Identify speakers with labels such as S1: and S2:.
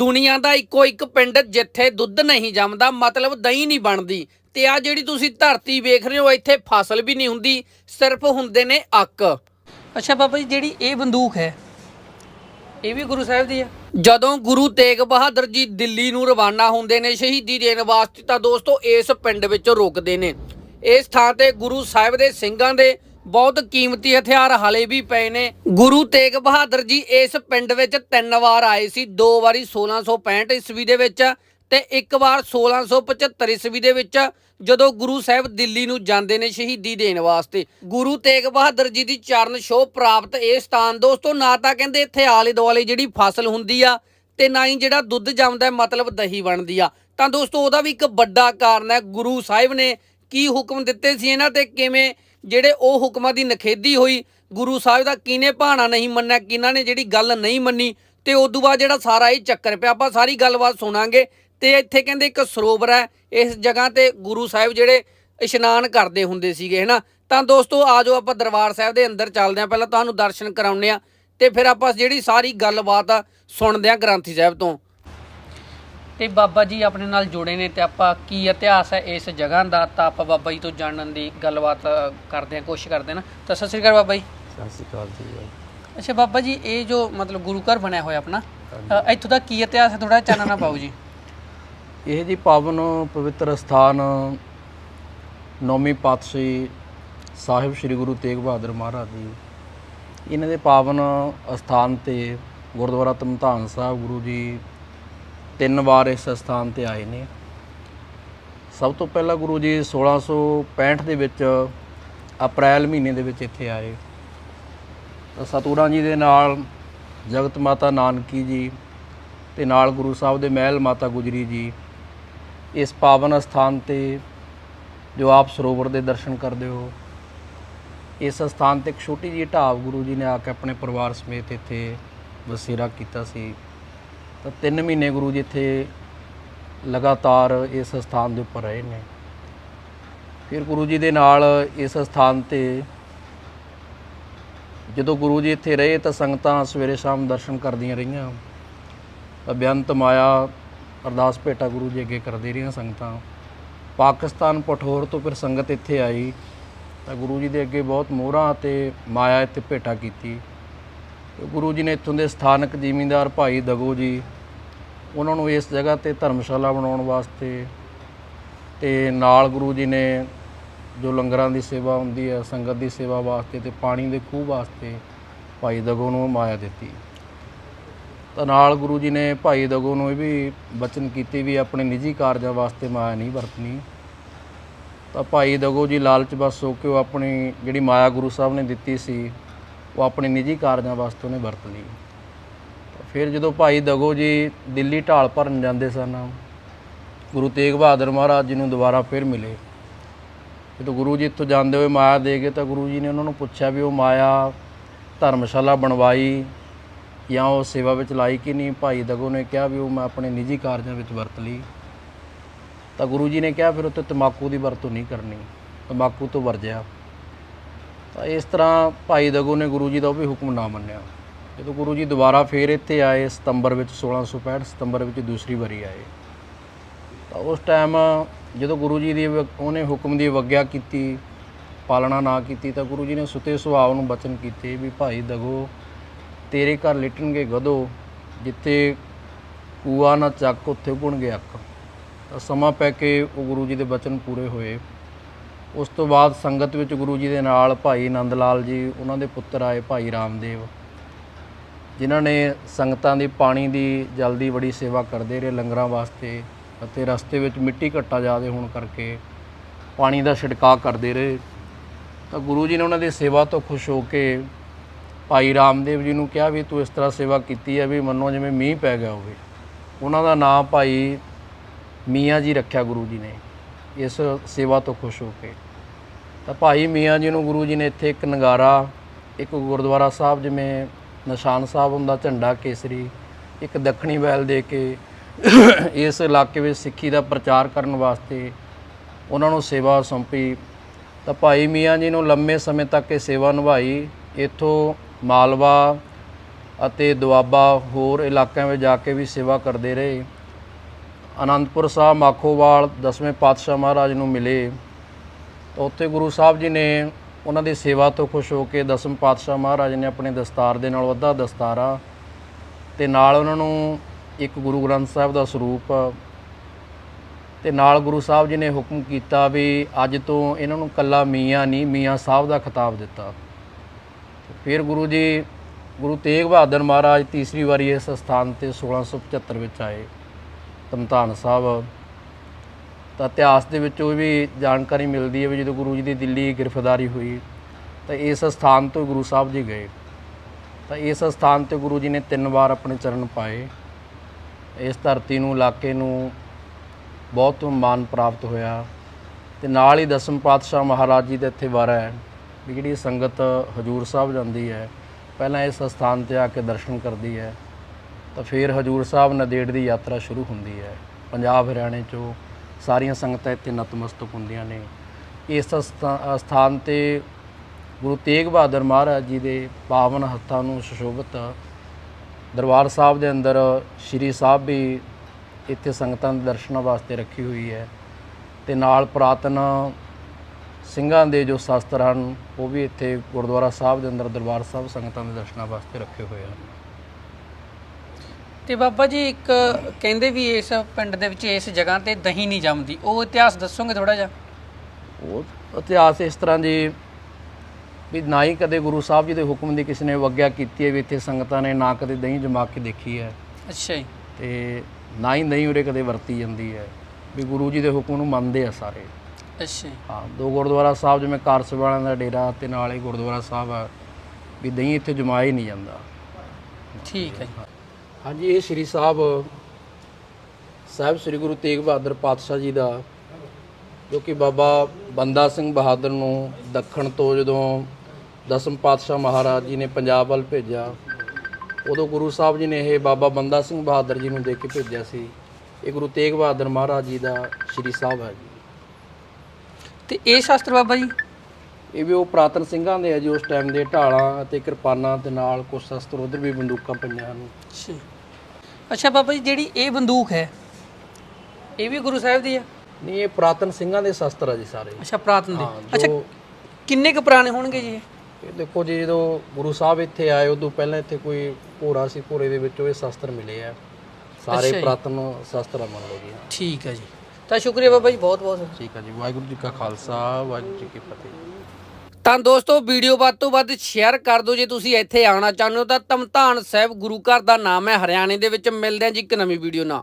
S1: ਦੁਨੀਆ ਦਾ ਇੱਕੋ ਇੱਕ ਪਿੰਡ ਜਿੱਥੇ ਦੁੱਧ ਨਹੀਂ ਜੰਮਦਾ ਮਤਲਬ ਦਹੀਂ ਨਹੀਂ ਬਣਦੀ। ਤੇ ਆ ਜਿਹੜੀ ਤੁਸੀਂ ਧਰਤੀ ਵੇਖ ਰਹੇ ਹੋ ਇੱਥੇ ਫਸਲ ਵੀ ਨਹੀਂ ਹੁੰਦੀ ਸਿਰਫ ਹੁੰਦੇ ਨੇ ਅੱਕ। ਅੱਛਾ ਬਾਬਾ ਜੀ ਜਿਹੜੀ ਇਹ ਬੰਦੂਕ ਹੈ ਇਹ ਵੀ ਗੁਰੂ ਸਾਹਿਬ ਦੀ ਹੈ? ਜਦੋਂ ਗੁਰੂ ਤੇਗ ਬਹਾਦਰ ਜੀ ਦਿੱਲੀ ਨੂੰ ਰਵਾਨਾ ਹੁੰਦੇ ਨੇ ਸ਼ਹੀਦੀ ਦੇਣ ਵਾਸਤੇ ਤਾਂ ਦੋਸਤੋ ਇਸ ਪਿੰਡ ਵਿੱਚ ਰੁਕਦੇ ਨੇ। ਇਸ ਥਾਂ ਤੇ ਗੁਰੂ ਸਾਹਿਬ ਦੇ ਸਿੰਘਾਂ ਦੇ ਬਹੁਤ ਕੀਮਤੀ ਹਥਿਆਰ ਹਲੇ ਵੀ ਪਏ ਨੇ। ਗੁਰੂ ਤੇਗ ਬਹਾਦਰ ਜੀ ਇਸ ਪਿੰਡ ਵਿੱਚ ਤਿੰਨ ਵਾਰ ਆਏ ਸੀ। ਦੋ ਵਾਰੀ 1665 ਈਸਵੀ ਦੇ ਵਿੱਚ ਤੇ ਇੱਕ ਵਾਰ 1675 ਈਸਵੀ ਦੇ ਵਿੱਚ ਜਦੋਂ ਗੁਰੂ ਸਾਹਿਬ ਦਿੱਲੀ ਨੂੰ ਜਾਂਦੇ ਨੇ ਸ਼ਹੀਦੀ ਦੇਣ ਵਾਸਤੇ। ਗੁਰੂ ਤੇਗ ਬਹਾਦਰ ਜੀ ਦੀ ਚਰਨ ਛੋਹ ਪ੍ਰਾਪਤ ਇਹ ਸਥਾਨ ਦੋਸਤੋ, ਨਾ ਤਾਂ ਕਹਿੰਦੇ ਇੱਥੇ ਆਲੇ ਦੁਆਲੇ ਜਿਹੜੀ ਫਸਲ ਹੁੰਦੀ ਆ ਤੇ ਨਾ ਹੀ ਜਿਹੜਾ ਦੁੱਧ ਜੰਮਦਾ, ਮਤਲਬ ਦਹੀਂ ਬਣਦੀ ਆ। ਤਾਂ ਦੋਸਤੋ, ਉਹਦਾ ਵੀ ਇੱਕ ਵੱਡਾ ਕਾਰਨ ਹੈ। ਗੁਰੂ ਸਾਹਿਬ ਨੇ ਕੀ ਹੁਕਮ ਦਿੱਤੇ ਸੀ ਇਹਨਾਂ ਤੇ? ਕਿਵੇਂ ਜਿਹੜੇ ਉਹ ਹੁਕਮਾਂ ਦੀ ਨਖੇਦੀ ਹੋਈ, ਗੁਰੂ ਸਾਹਿਬ ਦਾ ਕਿਨੇ ਭਾਣਾ ਨਹੀਂ ਮੰਨਿਆ ਕਿਨਾਂ ਨੇ ਜਿਹੜੀ ਗੱਲ ਨਹੀਂ ਮੰਨੀ, ਤੇ ਉਸ ਤੋਂ ਬਾਅਦ ਜਿਹੜਾ ਸਾਰਾ ਇਹ ਚੱਕਰ ਪਿਆ, ਆਪਾਂ ਸਾਰੀ ਗੱਲਬਾਤ ਸੁਣਾਂਗੇ, ਤੇ ਇੱਥੇ ਕਹਿੰਦੇ ਇੱਕ ਸਰੋਵਰ ਹੈ, ਇਸ ਜਗ੍ਹਾ ਤੇ ਗੁਰੂ ਸਾਹਿਬ ਜਿਹੜੇ ਇਸ਼ਨਾਨ ਕਰਦੇ ਹੁੰਦੇ ਸੀਗੇ, ਹਨਾ? ਤਾਂ ਦੋਸਤੋ ਆਜੋ ਆਪਾਂ ਦਰਬਾਰ ਸਾਹਿਬ ਦੇ ਅੰਦਰ ਚੱਲਦੇ ਆਂ ਪਹਿਲਾਂ ਤੁਹਾਨੂੰ ਦਰਸ਼ਨ ਕਰਾਉਂਦੇ ਆ ਤੇ ਫਿਰ ਆਪਾਂ ਜਿਹੜੀ ਸਾਰੀ ਗੱਲਬਾਤ ਆ ਸੁਣਦੇ ਆਂ ਗ੍ਰੰਥੀ ਸਾਹਿਬ ਤੋਂ। ਤੇ ਬਾਬਾ ਜੀ ਆਪਣੇ ਨਾਲ ਜੁੜੇ ਨੇ ਤੇ ਆਪਾਂ ਕੀ ਇਤਿਹਾਸ ਹੈ ਇਸ ਜਗ੍ਹਾ ਦਾ ਤਾਂ ਆਪਾਂ ਬਾਬਾ ਜੀ ਤੋਂ ਜਾਣਨ ਦੀ ਗੱਲਬਾਤ ਕਰਦੇ ਆਂ ਕੋਸ਼ਿਸ਼ ਕਰਦੇ ਨਾ। ਤਾਂ ਸਤਿ ਸ੍ਰੀ ਅਕਾਲ ਬਾਬਾ ਜੀ।
S2: ਸਤਿ ਸ਼੍ਰੀ ਅਕਾਲ ਜੀ।
S1: ਅੱਛਾ ਬਾਬਾ ਜੀ ਇਹ ਜੋ ਮਤਲਬ ਗੁਰੂ ਘਰ ਬਣਿਆ ਹੋਇਆ ਆਪਣਾ ਇੱਥੋਂ ਦਾ ਕੀ ਇਤਿਹਾਸ ਹੈ? ਥੋੜਾ ਚਾਨਣਾ ਪਾਓ ਜੀ।
S2: ਇਹ ਜੀ ਪਾਵਨ ਪਵਿੱਤਰ ਸਥਾਨ ਨੌਵੀਂ ਪਾਤਸ਼ਾਹੀ ਸਾਹਿਬ ਸ੍ਰੀ ਗੁਰੂ ਤੇਗ ਬਹਾਦਰ ਮਹਾਰਾਜ ਜੀ। ਇਹਨਾਂ ਦੇ ਪਾਵਨ ਸਥਾਨ ਤੇ ਗੁਰਦੁਆਰਾ ਧਮਧਾਨ ਸਾਹਿਬ ਗੁਰੂ ਜੀ ਤਿੰਨ ਵਾਰ ਇਸ ਸਥਾਨ ਤੇ ਆਏ ਨੇ। ਸਭ ਤੋਂ ਪਹਿਲਾਂ ਗੁਰੂ ਜੀ 1665 ਦੇ ਵਿੱਚ ਅਪ੍ਰੈਲ ਮਹੀਨੇ ਦੇ ਵਿੱਚ ਇੱਥੇ ਆਏ। ਤਾਂ ਸਤੂਰਾਂ ਜੀ ਦੇ ਨਾਲ ਜਗਤ ਮਾਤਾ ਨਾਨਕੀ ਜੀ ਤੇ ਨਾਲ ਗੁਰੂ ਸਾਹਿਬ ਦੇ ਮਹਿਲ ਮਾਤਾ ਗੁਜਰੀ ਜੀ ਇਸ ਪਾਵਨ ਸਥਾਨ ਤੇ ਜੋ ਆਪ ਸਰੋਵਰ ਦੇ ਦਰਸ਼ਨ ਕਰਦੇ ਹੋ, ਇਸ ਸਥਾਨ ਤੇ ਇੱਕ ਛੋਟੀ ਜਿਹੀ ਢਾਬ ਗੁਰੂ ਜੀ ਨੇ ਆ ਕੇ ਆਪਣੇ ਪਰਿਵਾਰ ਸਮੇਤ ਇੱਥੇ ਵਸੇਰਾ ਕੀਤਾ ਸੀ। ਤਾਂ 3 ਮਹੀਨੇ ਗੁਰੂ ਜੀ ਇੱਥੇ ਲਗਾਤਾਰ ਇਸ ਸਥਾਨ ਦੇ ਉੱਪਰ ਰਹੇ ਨੇ। ਫਿਰ ਗੁਰੂ ਜੀ ਦੇ ਨਾਲ ਇਸ ਸਥਾਨ ਤੇ ਜਦੋਂ ਗੁਰੂ ਜੀ ਇੱਥੇ ਰਹੇ ਤਾਂ ਸੰਗਤਾਂ ਸਵੇਰੇ ਸ਼ਾਮ ਦਰਸ਼ਨ ਕਰਦੀਆਂ ਰਹੀਆਂ। ਤਾਂ ਬੇਅੰਤ ਮਾਇਆ, ਅਰਦਾਸ ਭੇਟਾ ਗੁਰੂ ਜੀ ਅੱਗੇ ਕਰਦੇ ਰਹੀਆਂ ਸੰਗਤਾਂ। ਪਾਕਿਸਤਾਨ ਪਠੋਰ ਤੋਂ ਫਿਰ ਸੰਗਤ ਇੱਥੇ ਆਈ ਤਾਂ ਗੁਰੂ ਜੀ ਦੇ ਅੱਗੇ ਬਹੁਤ ਮੋਹਰਾਂ ਤੇ ਮਾਇਆ ਇੱਥੇ ਭੇਟਾ ਕੀਤੀ। ਗੁਰੂ ਜੀ ਨੇ ਇੱਥੋਂ ਦੇ ਸਥਾਨਕ ਜ਼ਿਮੀਂਦਾਰ ਭਾਈ ਦਗੋ ਜੀ, ਉਹਨਾਂ ਨੂੰ ਇਸ ਜਗ੍ਹਾ ਤੇ ਧਰਮਸ਼ਾਲਾ ਬਣਾਉਣ ਵਾਸਤੇ ਤੇ ਨਾਲ ਗੁਰੂ ਜੀ ਨੇ ਜੋ ਲੰਗਰਾਂ ਦੀ ਸੇਵਾ ਹੁੰਦੀ ਹੈ, ਸੰਗਤ ਦੀ ਸੇਵਾ ਵਾਸਤੇ ਤੇ ਪਾਣੀ ਦੇ ਖੂਹ ਵਾਸਤੇ ਭਾਈ ਦਗੋ ਨੂੰ ਮਾਇਆ ਦਿੱਤੀ। ਤਾਂ ਨਾਲ ਗੁਰੂ ਜੀ ਨੇ ਭਾਈ ਦਗੋ ਨੂੰ ਇਹ ਵੀ ਬਚਨ ਕੀਤੀ ਵੀ ਆਪਣੇ ਨਿੱਜੀ ਕਾਰਜਾਂ ਵਾਸਤੇ ਮਾਇਆ ਨਹੀਂ ਵਰਤਣੀ। ਤਾਂ ਭਾਈ ਦਗੋ ਜੀ ਲਾਲਚ ਬਸ ਹੋ ਕੇ ਉਹ ਆਪਣੀ ਜਿਹੜੀ ਮਾਇਆ ਗੁਰੂ ਸਾਹਿਬ ਨੇ ਦਿੱਤੀ ਸੀ ਉਹ ਆਪਣੇ ਨਿੱਜੀ ਕਾਰਜਾਂ ਵਾਸਤੇ ਉਹਨੇ ਵਰਤ ਲਈ। ਫਿਰ ਜਦੋਂ ਭਾਈ ਦਗੋ ਜੀ ਦਿੱਲੀ ਢਾਲ ਭਰਨ ਜਾਂਦੇ ਸਨ, ਗੁਰੂ ਤੇਗ ਬਹਾਦਰ ਮਹਾਰਾਜ ਜੀ ਨੂੰ ਦੁਬਾਰਾ ਫਿਰ ਮਿਲੇ। ਜਦੋਂ ਗੁਰੂ ਜੀ ਇੱਥੋਂ ਜਾਂਦੇ ਹੋਏ ਮਾਇਆ ਦੇ ਗਏ ਤਾਂ ਗੁਰੂ ਜੀ ਨੇ ਉਹਨਾਂ ਨੂੰ ਪੁੱਛਿਆ ਵੀ ਉਹ ਮਾਇਆ ਧਰਮਸ਼ਾਲਾ ਬਣਵਾਈ ਜਾਂ ਉਹ ਸੇਵਾ ਵਿੱਚ ਲਾਈ ਕਿ ਨਹੀਂ? ਭਾਈ ਦਗੋ ਨੇ ਕਿਹਾ ਵੀ ਉਹ ਮੈਂ ਆਪਣੇ ਨਿੱਜੀ ਕਾਰਜਾਂ ਵਿੱਚ ਵਰਤ ਲਈ। ਤਾਂ ਗੁਰੂ ਜੀ ਨੇ ਕਿਹਾ, ਫਿਰ ਉੱਤੇ ਤਮਾਕੂ ਦੀ ਵਰਤੋਂ ਨਹੀਂ ਕਰਨੀ। ਤਮਾਕੂ ਤੋਂ ਵਰਜਿਆ। ਤਾਂ ਇਸ ਤਰ੍ਹਾਂ ਭਾਈ ਦਗੋ ਨੇ ਗੁਰੂ ਜੀ ਦਾ ਉਹ ਵੀ ਹੁਕਮ ਨਾ ਮੰਨਿਆ। ਜਦੋਂ ਗੁਰੂ ਜੀ ਦੁਬਾਰਾ ਫੇਰ ਇੱਥੇ ਆਏ, ਸਤੰਬਰ ਵਿੱਚ 1665 ਸਤੰਬਰ ਵਿੱਚ ਦੂਸਰੀ ਵਾਰੀ ਆਏ। ਤਾਂ ਉਸ ਟਾਈਮ ਜਦੋਂ ਗੁਰੂ ਜੀ ਦੀ ਉਹਨੇ ਹੁਕਮ ਦੀ ਅਵਗਿਆ ਕੀਤੀ, ਪਾਲਣਾ ਨਾ ਕੀਤੀ, ਤਾਂ ਗੁਰੂ ਜੀ ਨੇ ਸੁਤੇ ਸੁਭਾਅ ਨੂੰ ਬਚਨ ਕੀਤੇ ਵੀ ਭਾਈ ਦਗੋ, ਤੇਰੇ ਘਰ ਲਿਟਣਗੇ ਗਧੋ, ਜਿੱਥੇ ਕੂਆ ਨਾ ਚੱਕ, ਉੱਥੇ ਗੁਣਗੇ ਅੱਕ ਤਾਂ ਸਮਾਂ ਪੈ ਕੇ ਉਹ ਗੁਰੂ ਜੀ ਦੇ ਬਚਨ ਪੂਰੇ ਹੋਏ। ਉਸ ਤੋਂ ਬਾਅਦ ਸੰਗਤ ਵਿੱਚ ਗੁਰੂ ਜੀ ਦੇ ਨਾਲ ਭਾਈ ਨੰਦ ਲਾਲ ਜੀ, ਉਹਨਾਂ ਦੇ ਪੁੱਤਰ ਆਏ ਭਾਈ ਰਾਮਦੇਵ, ਜਿਨ੍ਹਾਂ ਨੇ ਸੰਗਤਾਂ ਦੀ ਪਾਣੀ ਦੀ ਜਲ ਦੀ ਬੜੀ ਸੇਵਾ ਕਰਦੇ ਰਹੇ ਲੰਗਰਾਂ ਵਾਸਤੇ ਅਤੇ ਰਸਤੇ ਵਿੱਚ ਮਿੱਟੀ ਘੱਟਾ ਜ਼ਿਆਦਾ ਹੋਣ ਕਰਕੇ ਪਾਣੀ ਦਾ ਛਿੜਕਾਅ ਕਰਦੇ ਰਹੇ। ਤਾਂ ਗੁਰੂ ਜੀ ਨੇ ਉਹਨਾਂ ਦੀ ਸੇਵਾ ਤੋਂ ਖੁਸ਼ ਹੋ ਕੇ ਭਾਈ ਰਾਮਦੇਵ ਜੀ ਨੂੰ ਕਿਹਾ ਵੀ ਤੂੰ ਇਸ ਤਰ੍ਹਾਂ ਸੇਵਾ ਕੀਤੀ ਹੈ ਵੀ ਮੰਨੋ ਜਿਵੇਂ ਮੀਂਹ ਪੈ ਗਿਆ ਹੋਵੇ। ਉਹਨਾਂ ਦਾ ਨਾਮ ਭਾਈ ਮੀਆਂ ਜੀ ਰੱਖਿਆ ਗੁਰੂ ਜੀ ਨੇ। ਇਸ ਸੇਵਾ ਤੋਂ ਖੁਸ਼ ਹੋ ਕੇ। ਤਾਂ ਭਾਈ ਮੀਆਂ ਜੀ ਨੂੰ ਗੁਰੂ ਜੀ ਨੇ ਇੱਥੇ ਇੱਕ ਨਗਾਰਾ, ਇੱਕ ਗੁਰਦੁਆਰਾ ਸਾਹਿਬ ਜਿਵੇਂ ਨਿਸ਼ਾਨ ਸਾਹਿਬ ਹੁੰਦਾ, ਝੰਡਾ ਕੇਸਰੀ, ਇੱਕ ਦੱਖਣੀ ਵੈਲ ਦੇ ਕੇ ਇਸ ਇਲਾਕੇ ਵਿੱਚ ਸਿੱਖੀ ਦਾ ਪ੍ਰਚਾਰ ਕਰਨ ਵਾਸਤੇ ਉਹਨਾਂ ਨੂੰ ਸੇਵਾ ਸੌਂਪੀ। ਤਾਂ ਭਾਈ ਮੀਆਂ ਜੀ ਨੂੰ ਲੰਮੇ ਸਮੇਂ ਤੱਕ ਇਹ ਸੇਵਾ ਨਿਭਾਈ। ਇੱਥੋਂ ਮਾਲਵਾ ਅਤੇ ਦੁਆਬਾ ਹੋਰ ਇਲਾਕਿਆਂ ਵਿੱਚ ਜਾ ਕੇ ਵੀ ਸੇਵਾ ਕਰਦੇ ਰਹੇ। ਅਨੰਦਪੁਰ ਸਾਹਿਬ ਮਾਖੋਵਾਲ ਦਸਵੇਂ ਪਾਤਸ਼ਾਹ ਮਹਾਰਾਜ ਨੂੰ ਮਿਲੇ। ਤਾਂ ਉੱਥੇ ਗੁਰੂ ਸਾਹਿਬ ਜੀ ਨੇ ਉਹਨਾਂ ਦੀ ਸੇਵਾ ਤੋਂ ਖੁਸ਼ ਹੋ ਕੇ ਦਸਮ ਪਾਤਸ਼ਾਹ ਮਹਾਰਾਜ ਨੇ ਆਪਣੇ ਦਸਤਾਰ ਦੇ ਨਾਲ ਅੱਧਾ ਦਸਤਾਰਾ ਤੇ ਨਾਲ ਉਹਨਾਂ ਨੂੰ ਇੱਕ ਗੁਰੂ ਗ੍ਰੰਥ ਸਾਹਿਬ ਦਾ ਸਰੂਪ ਤੇ ਨਾਲ ਗੁਰੂ ਸਾਹਿਬ ਜੀ ਨੇ ਹੁਕਮ ਕੀਤਾ ਵੀ ਅੱਜ ਤੋਂ ਇਹਨਾਂ ਨੂੰ ਕੱਲਾ ਮੀਆਂ ਨਹੀਂ, ਮੀਆਂ ਸਾਹਿਬ ਦਾ ਖਿਤਾਬ ਦਿੱਤਾ। ਫਿਰ ਗੁਰੂ ਜੀ, ਗੁਰੂ ਤੇਗ ਬਹਾਦਰ ਮਹਾਰਾਜ ਤੀਸਰੀ ਵਾਰੀ ਇਸ ਸਥਾਨ ਤੇ 1675 ਵਿੱਚ ਆਏ। ਤਮਤਾਨ ਸਾਹਿਬ। ਤਾਂ ਇਤਿਹਾਸ ਦੇ ਵਿੱਚ ਉਹ ਵੀ ਜਾਣਕਾਰੀ ਮਿਲਦੀ ਹੈ ਵੀ ਜਦੋਂ ਗੁਰੂ ਜੀ ਦੀ ਦਿੱਲੀ ਗ੍ਰਿਫਤਾਰੀ ਹੋਈ, ਤਾਂ ਇਸ ਸਥਾਨ ਤੋਂ ਗੁਰੂ ਸਾਹਿਬ ਜੀ ਗਏ। ਤਾਂ ਇਸ ਸਥਾਨ ਤੇ ਗੁਰੂ ਜੀ ਨੇ ਤਿੰਨ ਵਾਰ ਆਪਣੇ ਚਰਨ ਪਾਏ। ਇਸ ਧਰਤੀ ਨੂੰ, ਇਲਾਕੇ ਨੂੰ ਬਹੁਤ ਮਾਨ ਪ੍ਰਾਪਤ ਹੋਇਆ। ਤੇ ਨਾਲ ਹੀ ਦਸਮ ਪਾਤਸ਼ਾਹ ਮਹਾਰਾਜ ਜੀ ਦੇ ਇੱਥੇ ਵਾਰਾ ਹੈ, ਵੀ ਜਿਹੜੀ ਸੰਗਤ ਹਜੂਰ ਸਾਹਿਬ ਜਾਂਦੀ ਹੈ, ਪਹਿਲਾਂ ਇਸ ਸਥਾਨ ਤੇ ਆ ਕੇ ਦਰਸ਼ਨ ਕਰਦੀ ਹੈ। ਤਾਂ ਫਿਰ ਹਜੂਰ ਸਾਹਿਬ ਨਦੇੜ ਦੀ ਯਾਤਰਾ ਸ਼ੁਰੂ ਹੁੰਦੀ ਹੈ। ਪੰਜਾਬ ਹਰਿਆਣੇ ਚੋਂ ਸਾਰੀਆਂ ਸੰਗਤਾਂ ਇੱਥੇ ਨਤਮਸਤਕ ਹੁੰਦੀਆਂ ਨੇ। ਇਸ ਸਥਾ- ਸਥਾਨ ਤੇ ਗੁਰੂ ਤੇਗ ਬਹਾਦਰ ਮਹਾਰਾਜ ਜੀ ਦੇ ਪਾਵਨ ਹੱਥਾਂ ਨੂੰ ਸੁਸ਼ੋਭਿਤ ਦਰਬਾਰ ਸਾਹਿਬ ਦੇ ਅੰਦਰ ਸ਼੍ਰੀ ਸਾਹਿਬ ਵੀ ਇੱਥੇ ਸੰਗਤਾਂ ਦੇ ਦਰਸ਼ਨਾਂ ਵਾਸਤੇ ਰੱਖੀ ਹੋਈ ਹੈ ਤੇ ਨਾਲ ਪੁਰਾਤਨ ਸਿੰਘਾਂ ਦੇ ਜੋ ਸ਼ਸਤਰ ਹਨ, ਉਹ ਵੀ ਇੱਥੇ ਗੁਰਦੁਆਰਾ ਸਾਹਿਬ ਦੇ ਅੰਦਰ ਦਰਬਾਰ ਸਾਹਿਬ ਸੰਗਤਾਂ ਦੇ ਦਰਸ਼ਨਾਂ ਵਾਸਤੇ ਰੱਖੇ ਹੋਏ ਹਨ।
S1: ਤੇ ਬਾਬਾ ਜੀ ਇੱਕ ਕਹਿੰਦੇ ਵੀ ਇਸ ਪਿੰਡ ਦੇ ਵਿੱਚ ਇਸ ਜਗ੍ਹਾ ਤੇ ਦਹੀਂ ਨਹੀਂ ਜੰਮਦੀ। ਉਹ ਇਤਿਹਾਸ ਦੱਸੋਗੇ ਥੋੜਾ ਜਿਹਾ?
S2: ਉਹ ਇਤਿਹਾਸ ਇਸ ਤਰ੍ਹਾਂ ਜੀ ਵੀ ਨਾ ਹੀ ਕਦੇ ਗੁਰੂ ਸਾਹਿਬ ਜੀ ਦੇ ਹੁਕਮ ਦੀ ਕਿਸੇ ਨੇ ਵਗਿਆ ਕੀਤੀ ਹੈ ਵੀ ਇੱਥੇ ਸੰਗਤਾਂ ਨੇ ਨਾ ਕਦੇ ਦਹੀਂ ਜਮਾ ਕੇ ਦੇਖੀ ਹੈ।
S1: ਅੱਛਾ ਜੀ।
S2: ਤੇ ਨਾ ਹੀ ਦਹੀਂ ਉਰੇ ਕਦੇ ਵਰਤੀ ਜਾਂਦੀ ਹੈ। ਵੀ ਗੁਰੂ ਜੀ ਦੇ ਹੁਕਮ ਨੂੰ ਮੰਨਦੇ ਆ ਸਾਰੇ।
S1: ਅੱਛਾ
S2: ਹਾਂ ਦੋ ਗੁਰਦੁਆਰਾ ਸਾਹਿਬ ਜਿਵੇਂ ਕਾਰਸ ਵਾਲਿਆਂ ਦਾ ਡੇਰਾ ਤੇ ਨਾਲ ਹੀ ਗੁਰਦੁਆਰਾ ਸਾਹਿਬ ਆ ਵੀ ਦਹੀਂ ਇੱਥੇ ਜਮਾਇਆ ਹੀ ਨਹੀਂ ਜਾਂਦਾ।
S1: ਠੀਕ ਹੈ ਜੀ।
S2: ਹਾਂਜੀ ਇਹ ਸ੍ਰੀ ਸਾਹਿਬ ਸਾਹਿਬ ਸ੍ਰੀ ਗੁਰੂ ਤੇਗ ਬਹਾਦਰ ਪਾਤਸ਼ਾਹ ਜੀ ਦਾ ਜੋ ਕਿ ਬਾਬਾ ਬੰਦਾ ਸਿੰਘ ਬਹਾਦਰ ਨੂੰ ਦੱਖਣ ਤੋਂ ਜਦੋਂ ਦਸਮ ਪਾਤਸ਼ਾਹ ਮਹਾਰਾਜ ਜੀ ਨੇ ਪੰਜਾਬ ਵੱਲ ਭੇਜਿਆ ਉਦੋਂ ਗੁਰੂ ਸਾਹਿਬ ਜੀ ਨੇ ਇਹ ਬਾਬਾ ਬੰਦਾ ਸਿੰਘ ਬਹਾਦਰ ਜੀ ਨੂੰ ਦੇ ਕੇ ਭੇਜਿਆ ਸੀ। ਇਹ ਗੁਰੂ ਤੇਗ ਬਹਾਦਰ ਮਹਾਰਾਜ ਜੀ ਦਾ ਸ੍ਰੀ ਸਾਹਿਬ ਹੈ ਜੀ।
S1: ਤੇ ਇਹ ਸ਼ਾਸਤਰ ਬਾਬਾ ਜੀ?
S2: ਇਹ ਵੀ ਉਹ ਪ੍ਰਾਤਨ ਸਿੰਘਾਂ ਦੇ ਹੈ ਜੀ ਉਸ ਟਾਈਮ ਦੇ ਢਾਲਾਂ ਅਤੇ ਕਿਰਪਾਨਾਂ ਦੇ ਨਾਲ ਕੁਝ ਸ਼ਸਤਰ ਉਧਰ ਵੀ ਬੰਦੂਕਾਂ ਪਈਆਂ ਹਨ।
S1: ਅੱਛਾ ਅੱਛਾ ਬਾਬਾ ਜੀ ਜਿਹੜੀ ਇਹ ਬੰਦੂਕ ਹੈ ਇਹ ਵੀ ਗੁਰੂ ਸਾਹਿਬ ਦੀ ਹੈ
S2: ਨਹੀਂ ਇਹ ਪ੍ਰਾਤਨ ਸਿੰਘਾਂ ਦੇ ਸ਼ਸਤਰ ਆ ਜੀ ਸਾਰੇ।
S1: ਅੱਛਾ ਪ੍ਰਾਤਨ ਦੇ।
S2: ਹਾਂ,
S1: ਅੱਛਾ
S2: ਜੋ
S1: ਕਿੰਨੇ ਕੁ ਪੁਰਾਣੇ ਹੋਣਗੇ ਜੀ ਇਹ?
S2: ਇਹ ਦੇਖੋ ਜੀ ਜਦੋਂ ਗੁਰੂ ਸਾਹਿਬ ਇੱਥੇ ਆਏ ਉਦੋਂ ਪਹਿਲਾਂ ਇੱਥੇ ਕੋਈ ਘੋੜਾ ਸੀ ਘੋੜੇ ਦੇ ਵਿੱਚੋਂ ਇਹ ਸ਼ਸਤਰ ਮਿਲੇ ਆ।
S1: ਅੱਛਾ
S2: ਸਾਰੇ
S1: ਜੀ।
S2: ਪ੍ਰਾਤਨ ਸ਼ਸਤਰ ਆ ਮੰਨ ਲਓ ਜੀ।
S1: ਠੀਕ ਹੈ ਜੀ। ਤਾਂ ਸ਼ੁਕਰੀਆ ਬਾਬਾ ਜੀ ਬਹੁਤ ਬਹੁਤ
S2: ਠੀਕ ਆ ਜੀ ਵਾਹਿਗੁਰੂ ਜੀ ਕਾ ਖਾਲਸਾ ਵਾਹਿਗੁਰੂ ਜੀ ਕੀ ਫਤਿਹ।
S1: ਤਾਂ ਦੋਸਤੋ, ਵੀਡੀਓ ਵੱਧ ਤੋਂ ਵੱਧ ਸ਼ੇਅਰ ਕਰ ਦਿਓ ਜੇ ਤੁਸੀਂ ਇੱਥੇ ਆਉਣਾ ਚਾਹੁੰਦੇ ਹੋ, ਤਾਂ ਤਮਤਾਨ ਸਾਹਿਬ ਗੁਰੂ ਘਰ ਦਾ ਨਾਮ ਹੈ ਹਰਿਆਣੇ ਦੇ ਵਿੱਚ। ਮਿਲਦੇ ਹਾਂ ਜੀ ਇੱਕ ਨਵੀਂ ਵੀਡੀਓ ਨਾਲ।